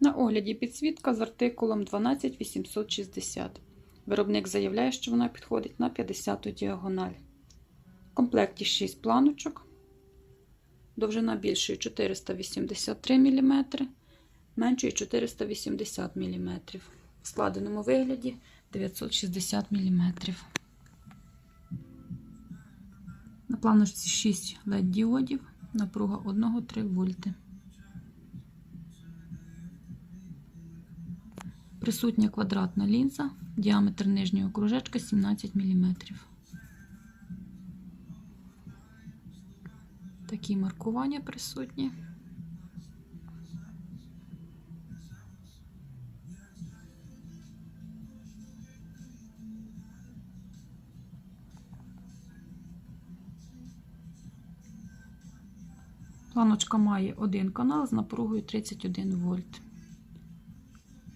На огляді підсвітка з артикулом 12860. Виробник заявляє, що вона підходить на 50-ту діагональ. В комплекті 6 планочок. Довжина більшої 483 мм, меншої 480 мм. В складеному вигляді 960 мм. На планочці 6 LED діодів, напруга 1,3 вольти. Присутня квадратна лінза, діаметр нижнього кружечка 17 мм. Такі маркування присутні. Планочка має один канал з напругою 31 вольт.